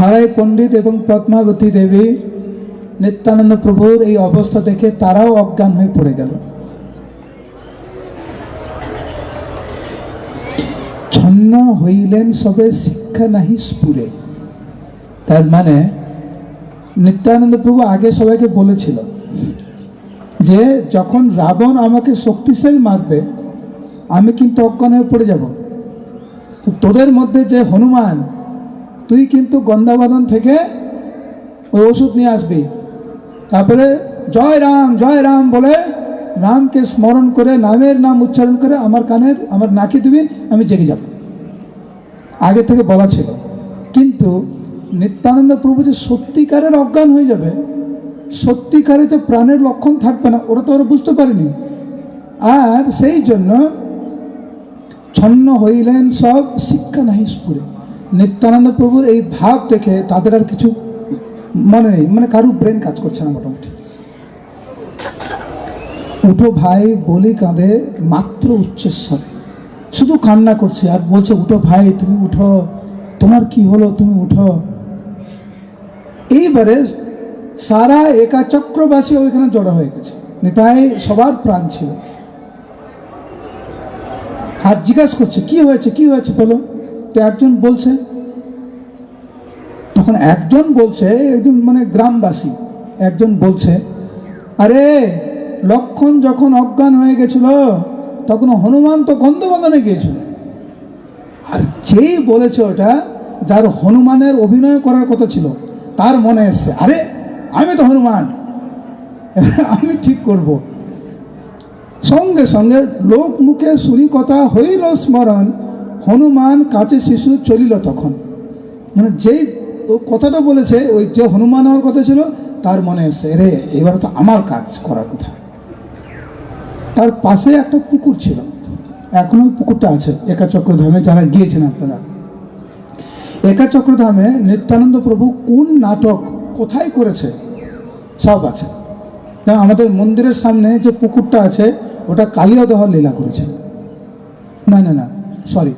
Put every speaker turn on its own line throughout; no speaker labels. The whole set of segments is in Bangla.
হারাই পণ্ডিত এবং পদ্মাবতী দেবী নিত্যানন্দ প্রভুর এই অবস্থা দেখে তারাও অজ্ঞান হয়ে পড়ে গেল। ছন্ন হইলেন সবে শিক্ষা নাহি স্ফুরে। তার মানে নিত্যানন্দ প্রভু আগে সবাইকে বলেছিল যে, যখন রাবণ আমাকে শক্তিশালী মারবে, আমি কিন্তু অজ্ঞান হয়ে পড়ে যাব। তো তোদের মধ্যে যে হনুমান তুই কিন্তু গন্ধাবাদন থেকে ওই ওষুধ নিয়ে আসবি। তারপরে জয় রাম জয় রাম বলে রামকে স্মরণ করে, নামের নাম উচ্চারণ করে আমার কানে আমার নাকি দিবি, আমি জেগে যাব। আগে থেকে বলা ছিল। কিন্তু নিত্যানন্দ প্রভু যে সত্যিকারের অজ্ঞান হয়ে যাবে, সত্যিকারে যে প্রাণের লক্ষণ থাকবে না, ওরা তো ওরা বুঝতে পারেনি। আর সেই জন্য ছন্ন হইলেন সব শিক্ষা নাহি স্ফুরে নিত্যানন্দ প্রভুর এই ভাব দেখে তাদের আর কিছু মনে নেই। মানে কারুর ব্রেন কাজ করছে না মোটামুটি। উঠো ভাই, বলি কাঁদে, মাত্র উচ্চস্বরে শুধু কান্না করছে আর বলছে, উঠো ভাই, তুমি উঠো। তোমার কি হলো? তুমি উঠো। এইবারে সারা একাচক্রবাসী ওইখানে জড়ো হয়ে গেছে। নিতাই সবার প্রাণ ছিল। আর জিজ্ঞাসা করছে, কি হয়েছে? কি হয়েছে? বলো। তো একজন বলছে, তখন একজন বলছে, একজন মানে গ্রামবাসী, একজন বলছে, আরে, লক্ষণ যখন অজ্ঞান হয়ে গেছিল, তখন হনুমান তো গন্ধবন্ধনে গিয়েছিল। আর যেই বলেছে ওটা, যার হনুমানের অভিনয় করার কথা ছিল, তার মনে এসছে, আরে, আমি তো হনুমান, আমি ঠিক করব। সঙ্গে সঙ্গে লোক মুখে শুনি কথা হইল স্মরণ হনুমান কাছে শিশু চলিল তখন। মানে যেই ও কথাটা বলেছে, ওই যে হনুমান হওয়ার কথা ছিল, তার মনে এসছে রে এবার তো আমার কাজ করার কথা। তার পাশে একটা পুকুর ছিল। এখনও পুকুরটা আছে, একাচক্রধামে, যারা গিয়েছেন আপনারা। একাচক্রধামে নিত্যানন্দ প্রভু কোন নাটক কোথায় করেছে, সব আছে। আমাদের মন্দিরের সামনে যে পুকুরটা আছে, ওটা কালিয়াদহ লীলা করেছে। না না না সরি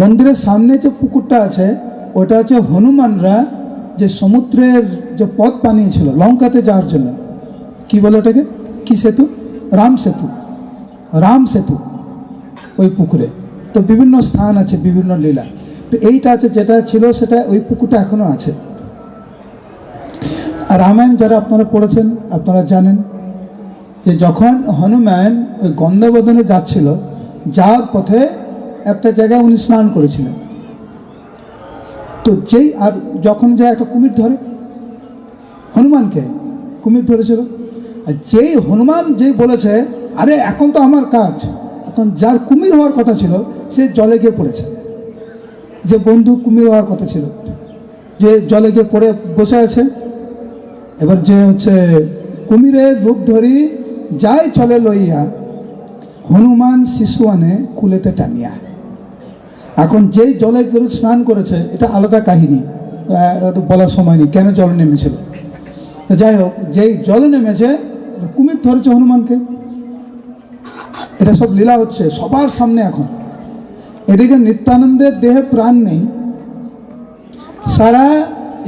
মন্দিরের সামনে যে পুকুরটা আছে, ওটা হচ্ছে হনুমানরা যে সমুদ্রের যে পথ বানিয়েছিল লঙ্কাতে যাওয়ার জন্য। কি বলে ওটাকে? কি সেতু? রাম সেতু। রাম সেতু ওই পুকুরে। তো বিভিন্ন স্থান আছে, বিভিন্ন লীলা। তো এইটা আছে, যেটা ছিল, সেটা ওই পুকুরটা এখনও আছে। আর রামায়ণ যারা আপনারা পড়েছেন, আপনারা জানেন যে যখন হনুমান ওই গন্ধবদনে যাচ্ছিল, যাওয়ার পথে একটা জায়গায় উনি স্নান করেছিলেন। তো যেই আর যখন যায় একটা কুমির ধরে, হনুমানকে কুমির ধরেছিল, আর যেই হনুমান যেই বলেছে, আরে, এখন তো আমার কাজ। এখন যার কুমির হওয়ার কথা ছিল, সে জলে গিয়ে পড়েছে। যে বন্ধু কুমির হওয়ার কথা ছিল, যে জলে গিয়ে পড়ে বসে আছে, এবার যে হচ্ছে কুমিরের রূপ ধরি, যাই চলে লইয়া, হনুমান শিশু আনে কুলেতে টানিয়া। এখন যেই জলে গরু স্নান করেছে, এটা আলাদা কাহিনী। বলার সময় নেই, কেন জল নেমেছিল? তো যাই হোক, যেই জলে নেমেছে, কুমির ধরেছে হনুমানকে। এটা সব লীলা হচ্ছে, সবার সামনে এখন। এদিকে নিত্যানন্দের দেহে প্রাণ নেই। সারা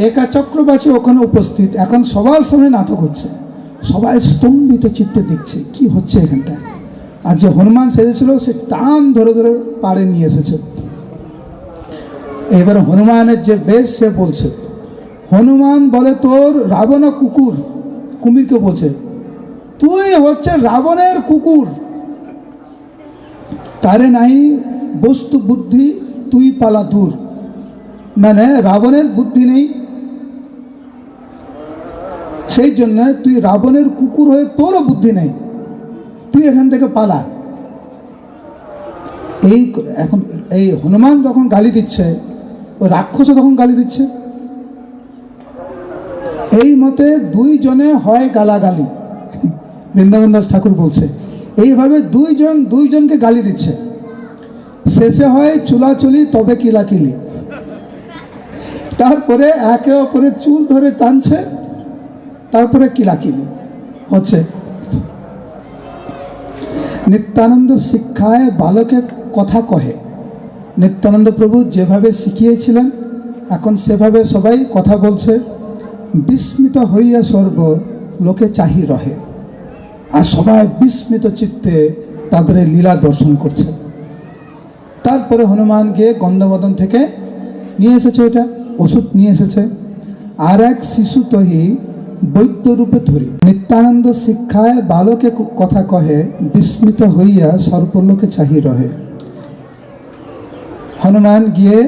একা চক্রবাসী ওখানে উপস্থিত। এখন সবার সামনে নাটক হচ্ছে। সবাই স্তম্ভিত চিত্তে দেখছে, কি হচ্ছে এখানটায়? আর যে হনুমান সেজেছিল, সে টান ধরে ধরে পাড়ে নিয়ে এসেছে। এবার হনুমানের যে বেশ সে বলছে, হনুমান বলে তোর রাবণ কুকুর। কুমিরকে বলছে, তুই হচ্ছে রাবণের কুকুর। তারে নাই বস্তু বুদ্ধি, তুই পালা দূর। মানে রাবণের বুদ্ধি নেই। সেই জন্য তুই রাবণের কুকুর হয়ে তোরও বুদ্ধি নেই। তুই এখান থেকে পালা। এই এখন এই হনুমান যখন গালি দিচ্ছে ওই রাক্ষসও তখন গালি দিচ্ছে। এই মতে দুইজনে হয় গালাগালি। বৃন্দাবন দাস ঠাকুর বলছে, এইভাবে দুইজন দুইজনকে গালি দিচ্ছে। শেষে হয় চুলাচুলি, তবে কিলাকিলি। তারপরে একে অপরে চুল ধরে টানছে, তারপরে কিলাকিলি। হচ্ছে, নিত্যানন্দ শিক্ষায় বালকে কথা কহে নিত্যানন্দ প্রভু যেভাবে শিখিয়েছিলেন, এখন সেভাবে সবাই কথা বলছে, বিস্মিত হইয়া সর্ব লোকে চাহি রহে। আর সবাই বিস্মিত চিত্তে তাদের লীলা দর্শন করছে। তারপরে হনুমান গিয়ে গন্ধবদন থেকে নিয়ে এসেছে ওটা ওষুধ নিয়ে এসেছে। আর এক শিশু তহি বৈদ্যরূপে ধরি। নিত্যানন্দ শিক্ষায় বালকে কথা কহে, বিস্মিত হইয়া সর্বলোকে চাহি রহে। হনুমান গিয়ে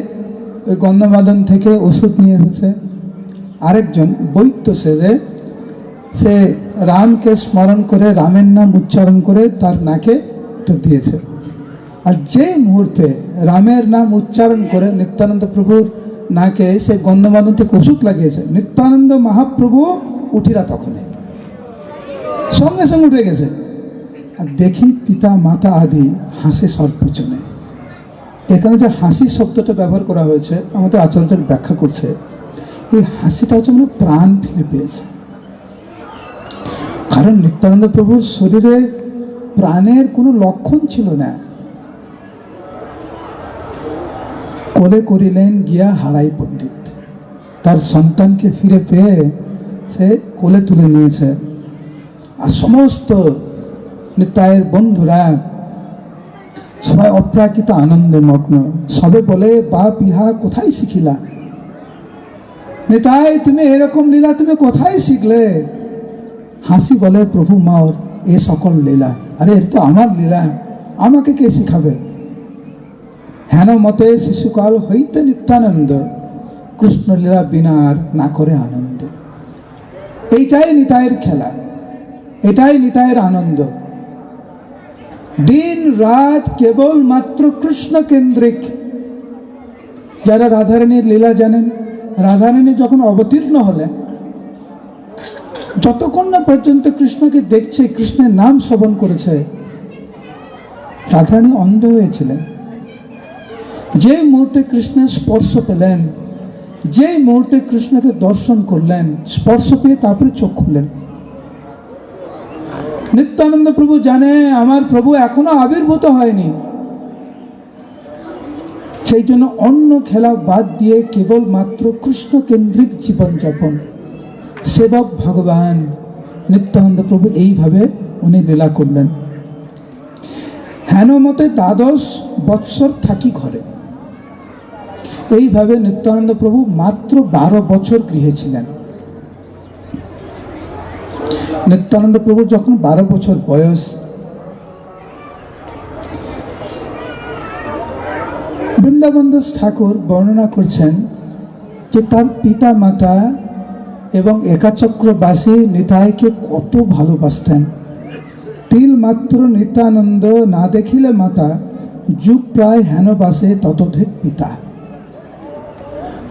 ওই গন্ধমাদন থেকে ওষুধ নিয়ে এসেছে। আরেকজন বৈদ্য সেজে, সে রামকে স্মরণ করে, রামের নাম উচ্চারণ করে তার নাকে এটা দিয়েছে। আর যে মুহূর্তে রামের নাম উচ্চারণ করে নিত্যানন্দ প্রভুর নাকে সে গন্ধমাদন থেকে ওষুধ লাগিয়েছে, নিত্যানন্দ মহাপ্রভু উঠিরা তখনই। সঙ্গে সঙ্গে উঠে গেছে। আর দেখি পিতা মাতা আদি হাসে সর্বজনে এখানে যে হাসি শব্দটা ব্যবহার করা হয়েছে, আমাদের আচার্যের ব্যাখ্যা করছে। এই হাসিটা হচ্ছে মানে প্রাণ ফিরে পেয়েছে। কারণ নিত্যানন্দ প্রভুর শরীরে প্রাণের কোনো লক্ষণ ছিল না। কোলে করিলেন গিয়া হারাই পণ্ডিত। তার সন্তানকে ফিরে পেয়ে সে কোলে তুলে নিয়েছে। আর সমস্ত নিতায়ের বন্ধুরা সবাই অপ্রাকৃত আনন্দে মগ্ন। সবে বলে বাপ ইহা কোথায় শিখিলা? নেতাই, তুমি এরকম লীলা তুমি কোথায় শিখলে? হাসি বলে, প্রভু মাওর, এ সকল লীলা। আরে এটা তো আমার লীলা। আমাকে কে শিখাবে? হেন মতে শিশুকাল হইতে নিত্যানন্দ। কৃষ্ণ লীলা বিনা আর না করে আনন্দ। এইটাই নিতাইয়ের খেলা। এটাই নিতাইয়ের আনন্দ। দিন রাত কেবল মাত্র কৃষ্ণ কেন্দ্রিক যারা রাধারানীর লীলা জানেন, রাধারানী যখন অবতীর্ণ হলেন, যতক্ষণ না পর্যন্ত কৃষ্ণকে দেখছে, কৃষ্ণের নাম শ্রবণ করেছে, রাধারানী অন্ধ হয়েছিলেন যে মুহূর্তে কৃষ্ণের স্পর্শ পেলেন, যে মুহূর্তে কৃষ্ণকে দর্শন করলেন, স্পর্শ পেয়ে তারপরে চোখ খুললেন। নিত্যানন্দ প্রভু জানে, আমার প্রভু এখনও আবির্ভূত হয়নি। সেই জন্য অন্য খেলা বাদ দিয়ে কেবল মাত্র কৃষ্ণ কেন্দ্রিক জীবনযাপন সেবক ভগবান নিত্যানন্দ প্রভু এইভাবে উনি লীলা করলেন। হেন মতে দ্বাদশ বৎসর থাকি ঘরে। এইভাবে নিত্যানন্দ প্রভু মাত্র বারো বছর গৃহে ছিলেন। নিত্যানন্দ প্রভু যখন বারো বছর বয়স বৃন্দাবন দাস ঠাকুর বর্ণনা করছেন যে তার পিতা মাতা এবং একাচক্রবাসী নিতাইকে কত ভালোবাসতেন। তিল মাত্র নিত্যানন্দ না দেখিলে মাতা যুগ প্রায় হেন বাসে ততধিক পিতা।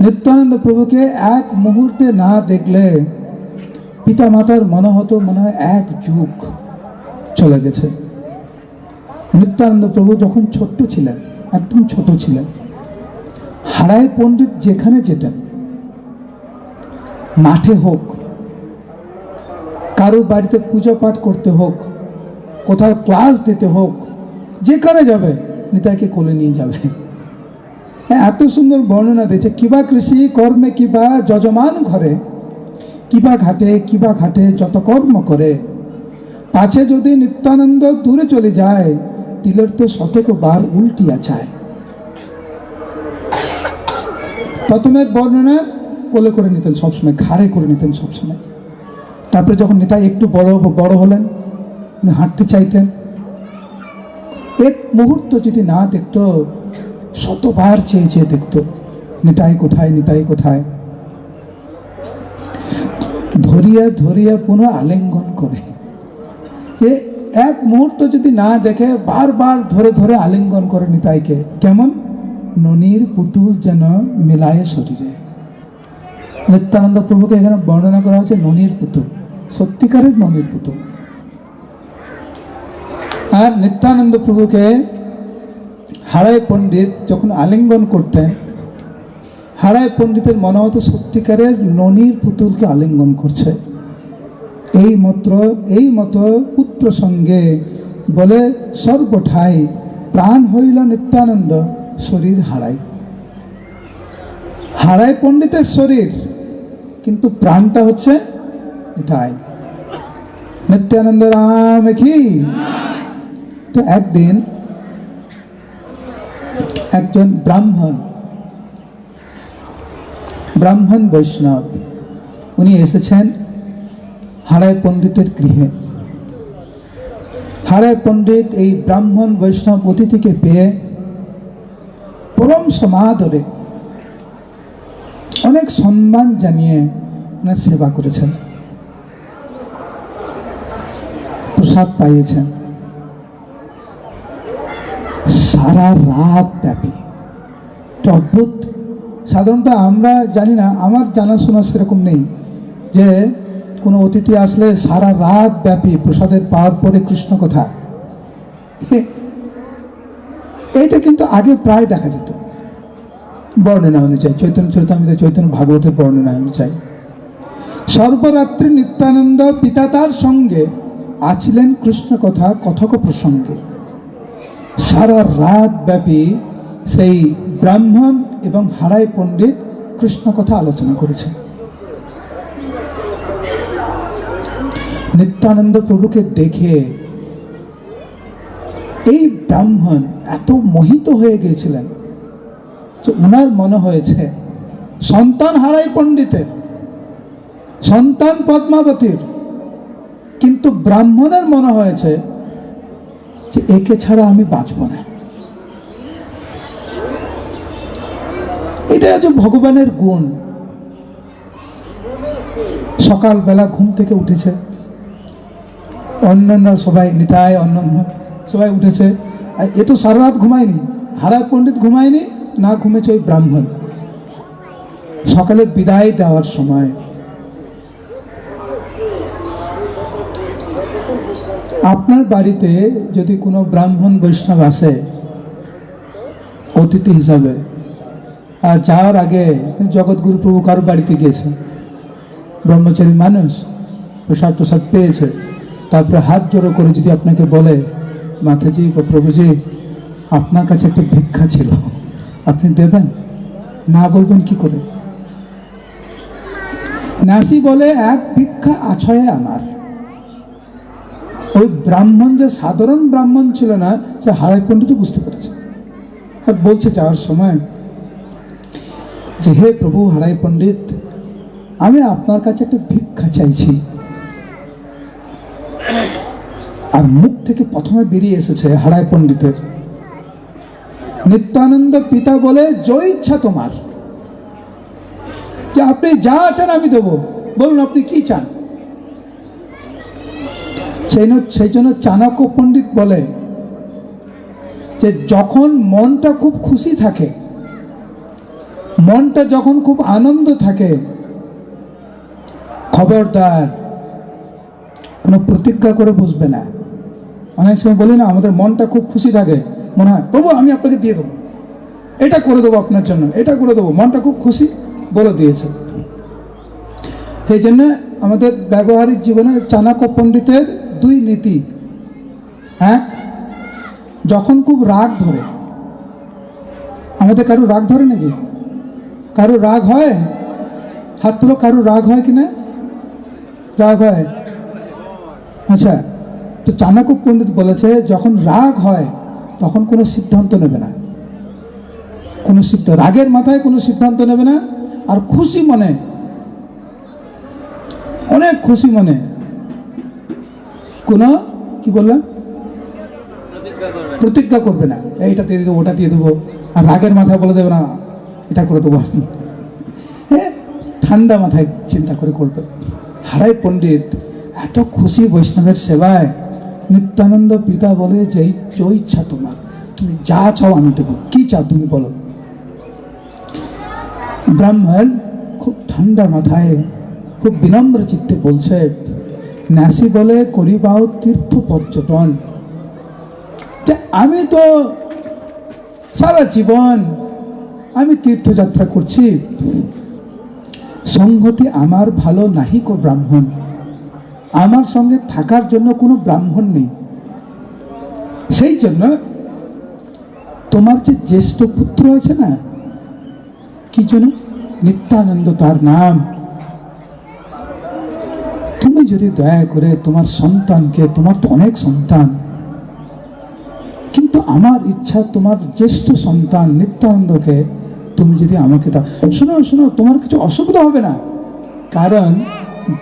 নিত্যানন্দ প্রভুকে এক মুহূর্তে না দেখলে পিতা মাতার মনে হতো মনে হয় এক যুগ চলে গেছে। নিত্যানন্দ প্রভু যখন ছোট্ট ছিলেন, একদম ছোট ছিলেন, হারায় পণ্ডিত যেখানে যেতেন, মাঠে হোক, কারও বাড়িতে পুজো পাঠ করতে হোক, কোথাও ক্লাস দিতে হোক, যেখানে যাবে, নিতাইকে কোলে নিয়ে যাবে। এত সুন্দর বর্ণনা দিয়েছে, কিবা কৃষি কর্মে কিবা যজমান ঘরে কিবা ঘাটে কিবা ঘাটে যত কর্ম করে। পাছে যদি নিত্যানন্দ দূরে চলে যায়, তিলের তো শতক বার উল্টিয়া যায়। প্রথমের বর্ণনা কোলে করে নিতেন সবসময়, ঘাড়ে করে নিতেন সবসময়। তারপরে যখন নেতা একটু বড় বড় হলেন, উনি হাঁটতে চাইতেন। এক মুহূর্ত যদি না দেখতো, শতবার চেয়ে চেয়ে দেখতো, নিতাই কোথায় নিতাই কোথায়। ধরিয়া ধরিয়া পুনঃ আলিঙ্গন করে। এ এক মুহূর্ত যদি না দেখে, বারবার ধরে ধরে আলিঙ্গন করে নিতাইকে, কেমন? ননির পুতুল যেন মেলায় শরীরে। নিত্যানন্দ প্রভুকে এখানে বর্ণনা করা হচ্ছে ননির পুতুল। সত্যিকারের ননির পুতুল। আর নিত্যানন্দ প্রভুকে হারায় পণ্ডিত যখন আলিঙ্গন করতেন হারায় পণ্ডিতের মনে হতো সত্যিকারের ননির পুতুলকে আলিঙ্গন করছে। এই মাত্র, এই মতো পুত্র সঙ্গে বলে, সর্বঠাই প্রাণ হইল নিত্যানন্দ, শরীর হারাই। হারায় পণ্ডিতের শরীর, কিন্তু প্রাণটা হচ্ছে এটাই নিত্যানন্দ রাম কি তো একদিন একজন ব্রাহ্মণ ব্রাহ্মণ বৈষ্ণব, উনি এসেছেন হারায় পণ্ডিতের গৃহে। হারায় পণ্ডিত এই ব্রাহ্মণ বৈষ্ণব অতিথিকে পেয়ে পরম সমাদরে অনেক সম্মান জানিয়ে ওনার সেবা করেছেন। প্রসাদ পাইয়েছেন। সারা রাত ব্যাপী অদ্ভুত সাধারণত আমরা জানি না, আমার জানাশোনা সেরকম নেই যে কোনো অতিথি আসলে সারা রাত ব্যাপী প্রসাদের পাওয়ার পরে কৃষ্ণ কথা এইটা কিন্তু আগে প্রায় দেখা যেত। বর্ণনা অনুযায়ী, চৈতন্য চরিতামিতে, চৈতন্য ভাগবতের বর্ণনা অনুযায়ী। সর্বরাত্রি নিত্যানন্দ পিতা তার সঙ্গে আছিলেন কৃষ্ণ কথা কথক প্রসঙ্গে সারা রাত ব্যাপী সেই ব্রাহ্মণ এবং হারাই পণ্ডিত কৃষ্ণ কথা আলোচনা করেছে নিত্যানন্দ প্রভুকে দেখে এই ব্রাহ্মণ এত মোহিত হয়ে গিয়েছিলেন যে ওনার মনে হয়েছে, সন্তান হারাই পণ্ডিতের, সন্তান পদ্মাবতীর, কিন্তু ব্রাহ্মণের মনে হয়েছে যে একে ছাড়া আমি বাঁচব না। এটা হচ্ছে ভগবানের গুণ। সকালবেলা ঘুম থেকে উঠেছে। অন্যান্য সবাই নিতায় অন্যান্য সবাই উঠেছে। এ তো সারা রাত ঘুমায়নি। হারা পণ্ডিত ঘুমায়নি, না ঘুমেছে ওই ব্রাহ্মণ। সকালে বিদায় দেওয়ার সময়। আপনার বাড়িতে যদি কোনো ব্রাহ্মণ বৈষ্ণব আসে, অতিথি হিসাবে আর যাওয়ার আগে জগৎগুরু প্রভু কারও বাড়িতে গিয়েছে ব্রহ্মচারী মানুষ প্রসাদ প্রসাদ পেয়েছে। তারপরে হাত জোড়ো করে যদি আপনাকে বলে মাথাজি বা প্রভুজি, আপনার কাছে একটা ভিক্ষা ছিল, আপনি দেবেন? না বলবেন কি করে? নাসি বলে, এক ভিক্ষা আছয়ে আমার। ওই ব্রাহ্মণ যে সাধারণ ব্রাহ্মণ ছিল না, সে হারাই পণ্ডিত বুঝতে পেরেছে। আর বলছে যাওয়ার সময় যে হে প্রভু হারাই পণ্ডিত, আমি আপনার কাছে একটা ভিক্ষা চাইছি। আর মুখ থেকে প্রথমে বেরিয়ে এসেছে হারাই পণ্ডিতের। নিত্যানন্দ পিতা বলে জয় ইচ্ছা তোমার। যে আপনি যা চান আমি দেবো। বলুন, আপনি কি চান? সেই সেই জন্য চাণক্য পণ্ডিত বলে, যে যখন মনটা খুব খুশি থাকে মনটা যখন খুব আনন্দ থাকে, খবরদার, কোনো প্রতিজ্ঞা করে বুঝবে না। অনেক সময় বলি না, আমাদের মনটা খুব খুশি থাকে। মনে হয় প্রভু আমি আপনাকে দিয়ে দেবো। এটা করে দেবো আপনার জন্য, এটা করে দেবো। মনটা খুব খুশি বলে দিয়েছে। সেই জন্য আমাদের ব্যবহারিক জীবনে চাণক্য পণ্ডিতের দুই নীতি। এক, যখন খুব রাগ ধরে, আমাদের কারও রাগ ধরে নাকি? কারও রাগ হয়? হাত তুলো, কারও রাগ হয় কি না? রাগ হয়? আচ্ছা তো চাণক্য পণ্ডিত বলেছে, যখন রাগ হয়, তখন কোনো সিদ্ধান্ত নেবে না। কোনো সিদ্ধ, রাগের মাথায় কোনো সিদ্ধান্ত নেবে না। আর খুশি মনে, অনেক খুশি মনে, কোনো, কি বললাম? প্রতিজ্ঞা করবে না। এইটা দিয়ে দেবো, ওটা দিয়ে দেবো। আর রাগের মাথায় বলে দেবে না। এটা করে দেবো আমি। হ্যাঁ ঠান্ডা মাথায় চিন্তা করে করবে। হারাই পণ্ডিত, এত খুশি বৈষ্ণবের সেবায় নিত্যানন্দ পিতা বলে যে ইচ্ছা তোমার। তুমি যা চাও আমি দেবো। কি চাও তুমি বলো? ব্রাহ্মণ খুব ঠান্ডা মাথায়, খুব বিনম্র চিত্তে বলছে নাসি বলে করিবাও তীর্থ পর্যটন। আমি তো সারা জীবন আমি তীর্থযাত্রা করছি। সংহতি আমার ভালো নাহি কো ব্রাহ্মণ। আমার সঙ্গে থাকার জন্য কোনো ব্রাহ্মণ নেই। সেই জন্য তোমার যে জ্যেষ্ঠ পুত্র আছে না, কি জন্য নিত্যানন্দ তার নাম। তুমি যদি দয়া করে তোমার সন্তানকে, তোমার তো অনেক সন্তান, কিন্তু আমার ইচ্ছা তোমার জ্যেষ্ঠ সন্তান নিত্যানন্দকে তুমি যদি আমাকে দাও। শোনো শোনো, তোমার কিছু অসুবিধা হবে না। কারণ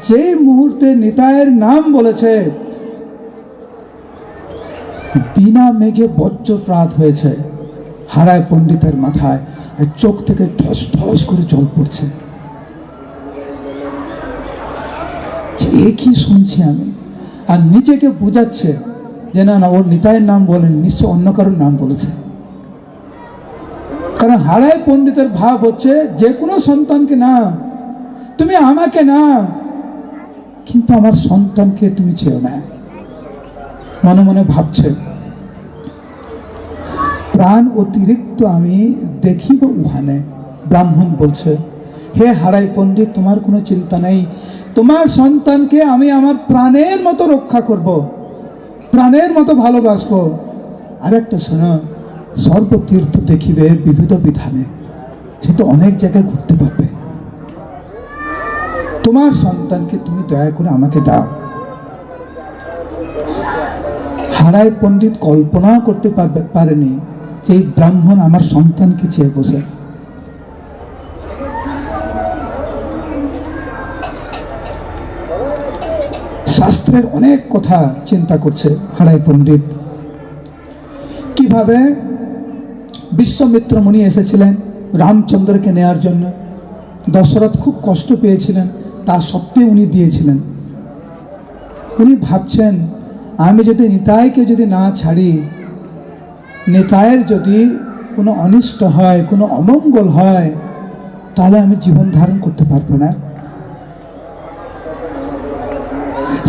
যে মুহূর্তে নিতায়ের নাম বলেছে, বিনা মেঘে বজ্রপ্রাত হয়েছে, হারায় পণ্ডিতের মাথায় চোখ থেকে ঠস ঠস করে জল পড়ছে। কি শুনছি আমি? আর নিজেকে বোঝাচ্ছে যে না না, ওর নিতাইয়ের নাম বলেন, নিশ্চয় অন্য কারোর নাম বলেছে। কারণ হারায় পণ্ডিতের ভাব হচ্ছে যে কোনো সন্তানকে না, তুমি আমাকে না, কিন্তু আমার সন্তানকে তুমি চেও না। মনে মনে ভাবছে, প্রাণ অতিরিক্ত আমি দেখিব উহানে। ব্রাহ্মণ বলছে, হে হারাই পণ্ডিত, তোমার কোনো চিন্তা নেই। তোমার সন্তানকে আমি আমার প্রাণের মতো রক্ষা করব, প্রাণের মতো ভালোবাসবো। আরেকটা শোনো সর্বতীর্থ দেখিবে বিবিধ বিধানে, সে তো অনেক জায়গায় ঘুরতে পারবে। তোমার সন্তানকে তুমি দয়া করে আমাকে দাও। হারায় পণ্ডিত কল্পনাও করতে পারবে, পারেনি যে এই ব্রাহ্মণ আমার সন্তানকে চেয়ে বসে। শাস্ত্রের অনেক কথা চিন্তা করছে হারাই পণ্ডিত। কীভাবে? বিশ্বমিত্র মুনি এসেছিলেন রামচন্দ্রকে নেয়ার জন্য। দশরথ খুব কষ্ট পেয়েছিলেন, তা সত্ত্বেও উনি দিয়েছিলেন। উনি ভাবছেন, আমি যদি নিতাইকে যদি না ছাড়ি নেতায়ের যদি কোনো অনিষ্ট হয়, কোনো অমঙ্গল হয়, তাহলে আমি জীবন ধারণ করতে পারব না।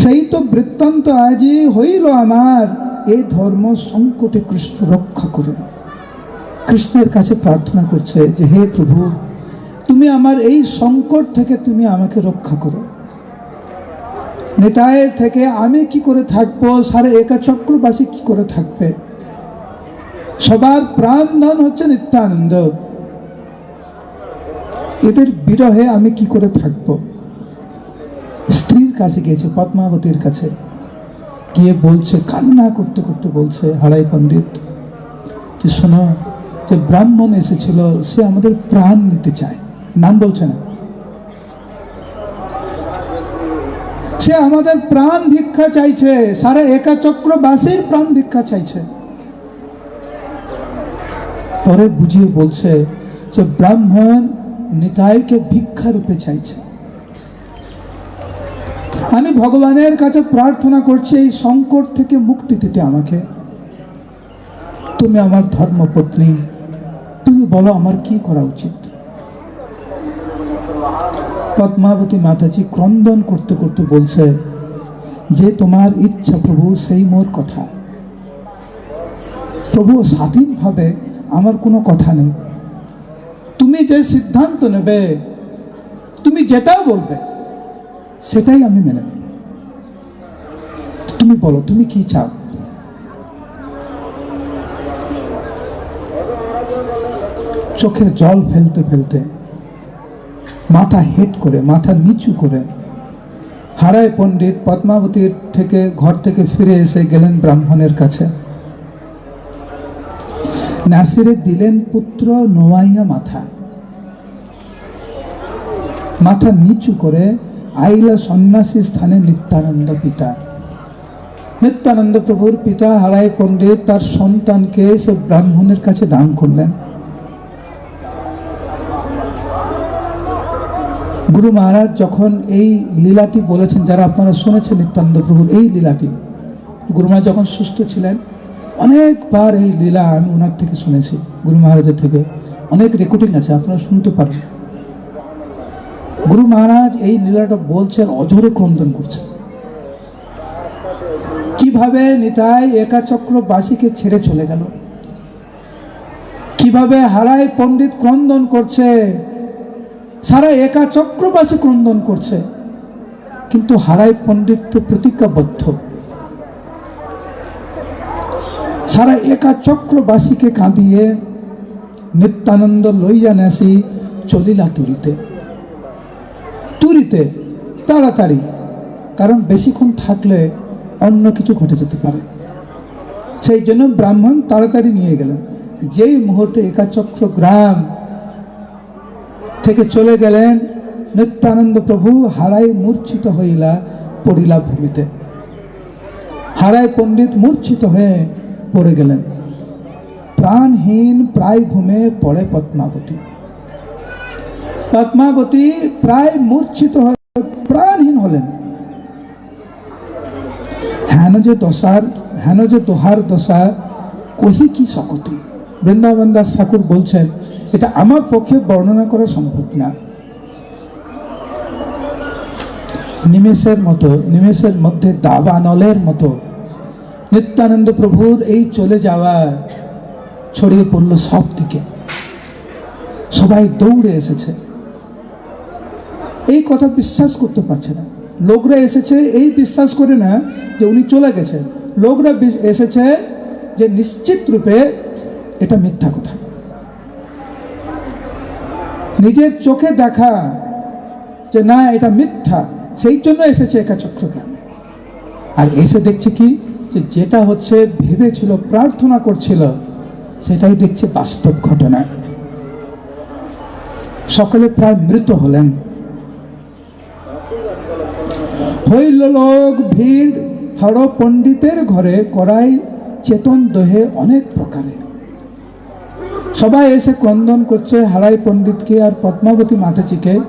সেই তো বৃত্তান্ত আজই হইল আমার এই ধর্ম সংকটে কৃষ্ণ রক্ষা করুন। কৃষ্ণের কাছে প্রার্থনা করছে যে, হে প্রভু, তুমি আমার এই সংকট থেকে তুমি আমাকে রক্ষা করো। নেতায়ের থেকে আমি কি করে থাকব? সারা একা চক্রবাসী কি করে থাকবে? সবার প্রাণধন হচ্ছে নিত্যানন্দ। এদের বিরহে আমি কি করে থাকব? স্ত্রীর কাছে গিয়েছে, পদ্মাবতীর কাছে। গিয়ে বলছে, কান্না করতে করতে বলছে, হারাই পণ্ডিত, যে শোনো যে ব্রাহ্মণ এসেছিল, সে আমাদের প্রাণ নিতে চায়। নাম বলছে না। সে আমাদের প্রাণ ভিক্ষা চাইছে, সারা একা চক্রবাসীর প্রাণ ভিক্ষা চাইছে। পরে বুঝিয়ে বলছে যে ব্রাহ্মণ নিতাইকে ভিক্ষা রূপে চাইছে। আমি ভগবানের কাছে প্রার্থনা করছি, এই সংকট থেকে মুক্তি দিতে আমাকে। তুমি আমার ধর্মপত্নী তুমি বলো আমার কি করা উচিত? পদ্মাবতী মাতাজি ক্রন্দন করতে করতে বলছে, যে তোমার ইচ্ছা প্রভু, সেই মোর কথা। প্রভু, স্বাধীনভাবে আমার কোনো কথা নেই। তুমি যে সিদ্ধান্ত নেবে, তুমি যেটা বলবে, সেটাই আমি মেনে নেব। তুমি বলো, তুমি কি চাও? চোখের জল ফেলতে ফেলতে মাথা হেট করে, মাথা নিচু করে হারায় পণ্ডিত পদ্মাবতীর থেকে ঘর থেকে ফিরে এসে গেলেন ব্রাহ্মণের কাছে। নাসিরে দিলেন পুত্র নোয়াইয়া মাথা। মাথা নিচু করে আইলা সন্ন্যাসী স্থানে নিত্যানন্দ পিতা। নিত্যানন্দ প্রভুর পিতা হারায় পণ্ডিত তার সন্তানকে সে ব্রাহ্মণের কাছে দান করলেন। গুরু মহারাজ যখন এই লীলাটি বলেছেন, যারা আপনারা শুনেছেন নিত্যানন্দ প্রভুর এই লীলাটি, গুরু মহারাজ যখন সুস্থ ছিলেন, অনেকবার এই লীলা আমি ওনার থেকে শুনেছি, গুরু মহারাজের থেকে। অনেক রেকর্ডিং আছে, আপনারা শুনতে পারেন। গুরু মহারাজ এই লীলাটা বলছেন, অঝরে ক্রন্দন করছে। কীভাবে নিতাই একাচক্রবাসীকে ছেড়ে চলে গেল? কীভাবে হারায় পণ্ডিত ক্রন্দন করছে? সারা একা চক্রবাসী ক্রন্দন করছে। কিন্তু হারাই পণ্ডিত তো প্রতিজ্ঞাবদ্ধ। সারা একা চক্রবাসীকে কাঁদিয়ে নিত্যানন্দ লইয়া নেসি চলিলা তুরিতে। তুরিতে, তাড়াতাড়ি, কারণ বেশিক্ষণ থাকলে অন্য কিছু ঘটে যেতে পারে। সেই জন্য ব্রাহ্মণ তাড়াতাড়ি নিয়ে গেলেন। যেই মুহূর্তে একাচক্র গ্রাম থেকে চলে গেলেন, নিত্যানন্দ প্রভু হারাই মূর্ছিত হইলা পড়িলা ভূমিতে। হারাই পণ্ডিত মূর্ছিত হয়ে পড়ে গেলেন। প্রাণহীন প্রায় ভূমে পড়ে পদ্মাবতী। পদ্মাবতী প্রায় মূর্ছিত হয়ে প্রাণহীন হলেন। হেন যে দশার, হেন যে দোহার দশা, কহি কি সকতি বৃন্দাবন দাস ঠাকুর বলছেন এটা আমার পক্ষে বর্ণনা করা সম্ভব না। নিমেষের মতো, নিমেষের মধ্যে দাবানলের মতো। নিত্যানন্দ প্রভুর এই চলে যাওয়া ছড়িয়ে পড়ল সব দিকে সবাই দৌড়ে এসেছে। এই কথা বিশ্বাস করতে পারছে না। লোকরা এসেছে, এই বিশ্বাস করে না যে উনি চলে গেছে লোকরা এসেছে যে নিশ্চিত রূপে এটা মিথ্যা কথা। নিজের চোখে দেখা যে না, এটা মিথ্যা, সেই জন্য এসেছে একা চক্রগ্রামে। আর এসে দেখছে কি? যে যেটা হচ্ছে ভেবেছিল, প্রার্থনা করছিল, সেটাই দেখছে বাস্তব ঘটনা। সকলে প্রায় মৃত হলেন। হইল লোক, ভিড় হর পণ্ডিতের ঘরে করাই চেতন দহে অনেক প্রকারে সবাই এসে ক্রন্দন করছে হারাই পণ্ডিতকে আর পদ্মাবতী মাতাজিকে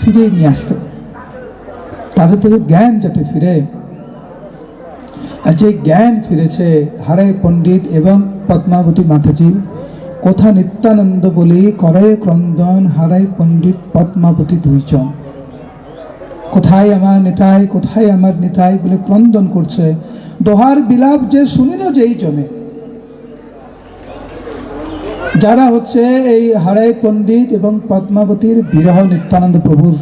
ফিরিয়ে নিয়ে আসতে। তাদের থেকে জ্ঞান যাতে ফিরে। আর যে জ্ঞান ফিরেছে হারাই পণ্ডিত এবং পদ্মাবতী মাতাজি, কথা নিত্যানন্দ বলি করে ক্রন্দন হারাই পণ্ডিত পদ্মাবতী দুইজন। কোথায় আমার নিতাই, কোথায় আমার নিতাই বলে ক্রন্দন করছে। দোহার বিলাপ যে শুনিল যেই জনে যারা হচ্ছে এই হারাই পণ্ডিত এবং পদ্মাবতীর বিরহ নিত্যানন্দ প্রভুর।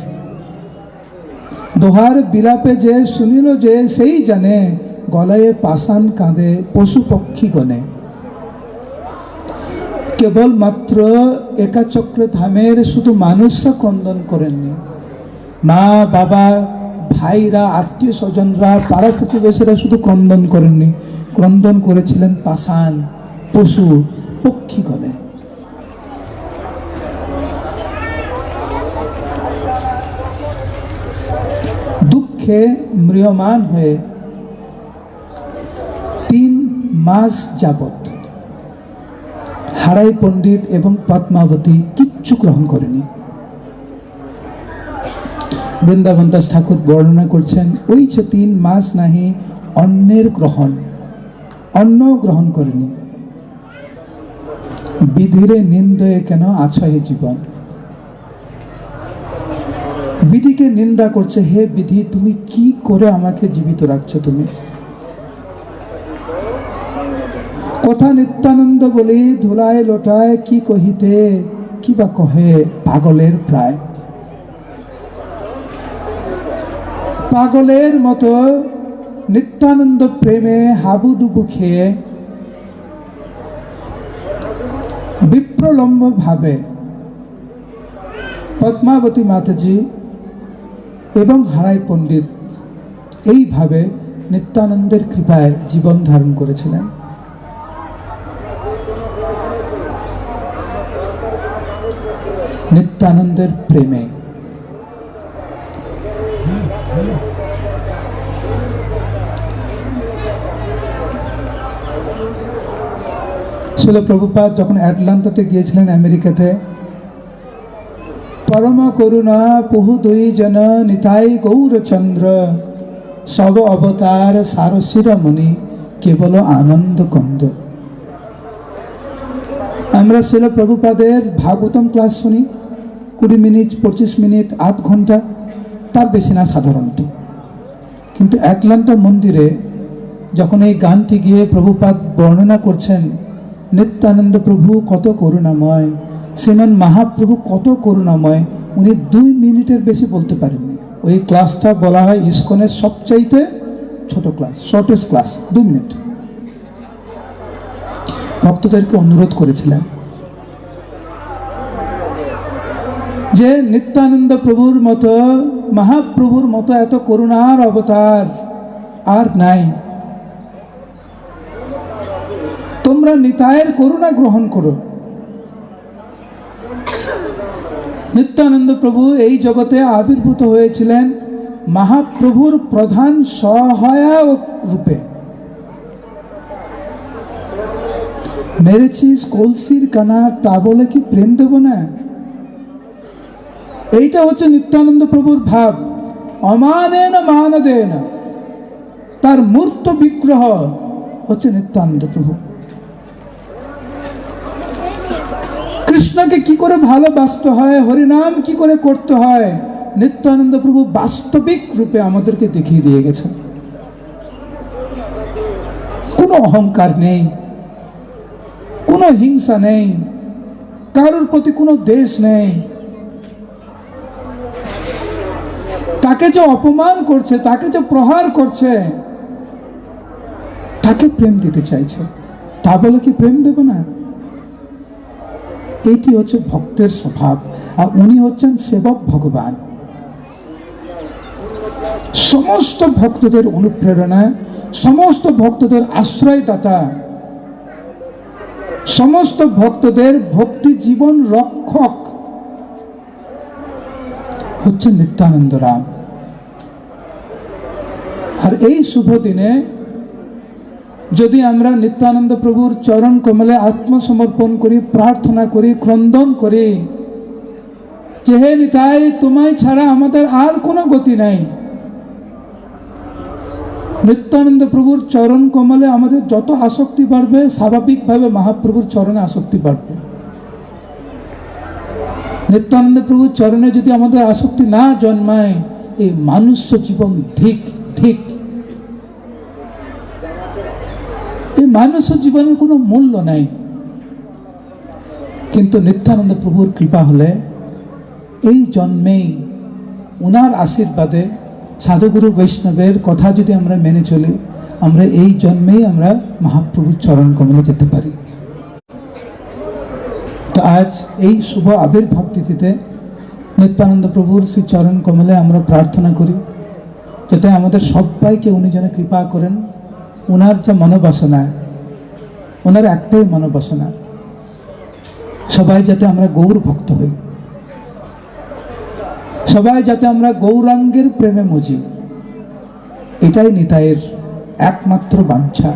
দোহার বিলাপে যে, শুনিল যে, সেই জানে গলায় পাষাণ কাঁদে পশু পক্ষী গণে কেবলমাত্র একাচক্র ধামের শুধু মানুষরা ক্রন্দন করেননি। মা, বাবা, ভাইরা, আত্মীয় স্বজনরা, পাড়া প্রতিবেশীরা শুধু ক্রন্দন করেননি। ক্রন্দন করেছিলেন পাষাণ, পশু পক্ষীগণে। দুঃখে ম্রিয়মান হয়ে তিন মাস যাবত হারাই পণ্ডিত এবং পদ্মাবতী কিচ্ছু গ্রহণ করেনি। বৃন্দাবন দাস ঠাকুর বর্ণনা করছেন ওই যে তিন মাস নাহি অন্যের গ্রহণ, অন্ন গ্রহণ করেনি। বিধিরে নিন্দয়ে কেন আছো হে জীবন? বিধিকে নিন্দা করছে, হে বিধি, তুমি কি করে আমাকে জীবিত রাখছো তুমি? কথা নিত্যানন্দ বলি ধুলায় লোটায় কি কহিতে, কি বা কহে পাগলের প্রায়? পাগলের মতো নিত্যানন্দ প্রেমে হাবুডুবু খেয়ে বিপ্রলম্ব ভাবে পদ্মাবতী মাতাজি এবং হারাই পণ্ডিত এইভাবে নিত্যানন্দের কৃপায় জীবন ধারণ করেছিলেন। নিত্যানন্দের প্রেমে ছিল প্রভুপাদ যখন অ্যাটলান্টাতে গিয়েছিলেন আমেরিকাতে। পরম করুণা বহু দুই জন, নিতাই গৌরচন্দ্র সব অবতার সারশিরমণি কেবল আনন্দ কন্দ। আমরা ছিল প্রভুপাদের ভাগবতম ক্লাস শুনি, কুড়ি মিনিট, পঁচিশ মিনিট, আধ ঘণ্টা, তার বেশি না সাধারণত। কিন্তু অ্যাটলান্টা মন্দিরে যখন এই গানটি গিয়ে প্রভুপাদ বর্ণনা করছেন নিত্যানন্দ প্রভু কত করুণাময়, শ্রীমান মহাপ্রভু কত করুণাময়, উনি দুই মিনিটের বেশি বলতে পারেননি ওই ক্লাসটা বলা হয় ইস্কনের সবচাইতে ছোট ক্লাস শর্টেস্ট ক্লাস দু মিনিট। ভক্তদেরকে অনুরোধ করেছিলেন যে নিত্যানন্দ প্রভুর মতো, মহাপ্রভুর মতো এত করুণার অবতার আর নাই। তোমরা নিতায়ের করুণা গ্রহণ করো। নিত্যানন্দ প্রভু এই জগতে আবির্ভূত হয়েছিলেন মহাপ্রভুর প্রধান সহায়ক রূপে। মেরেছিস কলসির কানা, তা বলে কি প্রেম দেব না? এইটা হচ্ছে নিত্যানন্দ প্রভুর ভাব। অমানেন মান দেন তার মূর্ত বিগ্রহ হচ্ছে নিত্যানন্দ প্রভু। কৃষ্ণকে কি করে ভালোবাসতে হয়, হরিনাম কি করে করতে হয়, নিত্যানন্দ প্রভু বাস্তবিক রূপে আমাদেরকে দেখিয়ে দিয়ে গেছেন। কোনো অহংকার নেই, কোনো হিংসা নেই, কারোর প্রতি কোনো দেশ নেই। তাকে যে অপমান করছে, তাকে যে প্রহার করছে, তাকে প্রেম দিতে চাইছে। তা বলে কি প্রেম দেব না? এটি হচ্ছে ভক্তের স্বভাব, আর উনি হচ্ছেন সেবক ভগবান। সমস্ত ভক্তদের অনুপ্রেরণা, সমস্ত ভক্তদের আশ্রয়দাতা, সমস্ত ভক্তদের ভক্তি জীবন রক্ষক হচ্ছে নিত্যানন্দ রাম। আর এই শুভ দিনে যদি আমরা নিত্যানন্দ প্রভুর চরণ কমলে আত্মসমর্পণ করি, প্রার্থনা করি, ক্রন্দন করি যে হে নিতাই তোমায় ছাড়া আমাদের আর কোনো গতি নাই। নিত্যানন্দ প্রভুর চরণ কমলে আমাদের যত আসক্তি বাড়বে, স্বাভাবিকভাবে মহাপ্রভুর চরণে আসক্তি বাড়বে। নিত্যানন্দ প্রভুর চরণে যদি আমাদের আসক্তি না জন্মায়, এই মানুষ্য জীবন ধিক ধিক এই মানুষ্য জীবনের কোনো মূল্য নাই। কিন্তু নিত্যানন্দ প্রভুর কৃপা হলে এই জন্মেই ওনার আশীর্বাদে সাধুগুরু বৈষ্ণবের কথা যদি আমরা মেনে চলি, আমরা এই জন্মেই আমরা মহাপ্রভুর চরণ কমলে যেতে পারি। তো আজ এই শুভ আবির্ভাব তিথিতে নিত্যানন্দ প্রভুর শ্রী চরণ কমলে আমরা প্রার্থনা করি, যাতে আমাদের সবাইকে উনি যেন কৃপা করেন। ওনার যে মনোবাসনা ওনার একটাই মনোবাসনা, সবাই যাতে আমরা গৌর ভক্ত হই। সবাই যাতে আমরা গৌরাঙ্গের প্রেমে মজি। এটাই নিতাইয়ের একমাত্র বাঞ্ছা।